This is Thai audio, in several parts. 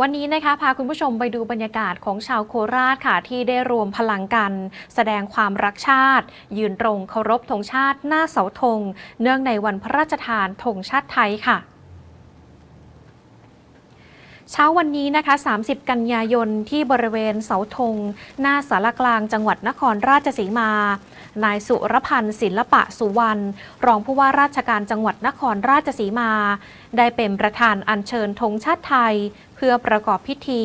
วันนี้นะคะพาคุณผู้ชมไปดูบรรยากาศของชาวโคราชค่ะ ที่ได้รวมพลังกัน แสดงความรักชาติ ยืนตรงเคารพธงชาติหน้าเสาธง เนื่องในวันพระราชทานธงชาติไทยค่ะ เช้าวันนี้นะคะ 30 กันยายนที่บริเวณเสาธง หน้าสารกลางจังหวัดนครราชสีมา นายสุรพันธ์ศิลปะสุวรรณรองผู้ว่าราชการจังหวัดนครราชสีมา ได้เป็นประธานอัญเชิญธงชาติไทย เพื่อประกอบพิธี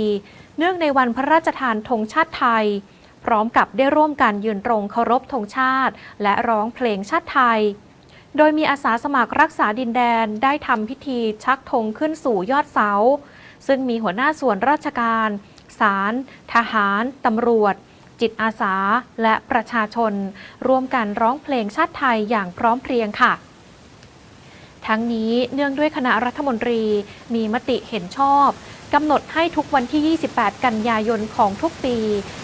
เนื่องในวันพระราชทานธงชาติไทย พร้อมกับได้ร่วมกันยืนตรงเคารพธงชาติ และร้องเพลงชาติไทยโดยมีอาสาสมัครรักษาดินแดนได้ทำพิธีชักธงขึ้นสู่ยอดเสา ซึ่งมีหัวหน้าส่วนราชการ ศาล ทหาร ตำรวจ จิตอาสา และประชาชน ร่วมกันร้องเพลงชาติไทยอย่างพร้อมเพรียงค่ะทั้งนี้เนื่องด้วยคณะรัฐมนตรีมีมติเห็นชอบกำหนดให้ทุกวันที่ 28 กันยายนของทุกปี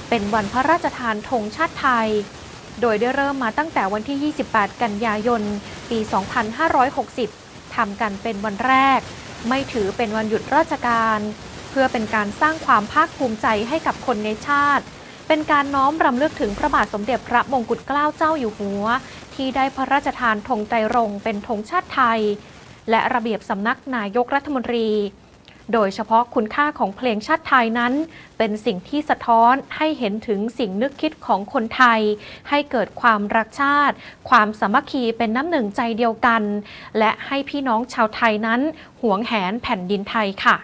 เป็นวันพระราชทานธงชาติไทย โดยได้เริ่มมาตั้งแต่วันที่ 28 กันยายน ปี 2560 ทำกันเป็นวันแรก ไม่ถือเป็นวันหยุดราชการ เพื่อเป็นการสร้างความภาคภูมิใจให้กับคนในชาติ เป็นการน้อมรำลึกถึงพระบาทสมเด็จพระมงกุฎเกล้าเจ้าอยู่หัว ที่ได้พระราชทานธงไตรรงเป็นธงชาติไทย และระเบียบสำนักนายกรัฐมนตรี โดยเฉพาะคุณค่าของเพลงชาติไทยนั้น เป็นสิ่งที่สะท้อนให้เห็นถึงสิ่งนึกคิดของคนไทย ให้เกิดความรักชาติ ความสามัคคีเป็นน้ำหนึ่งใจเดียวกัน และให้พี่น้องชาวไทยนั้นหวงแหนแผ่นดินไทยค่ะ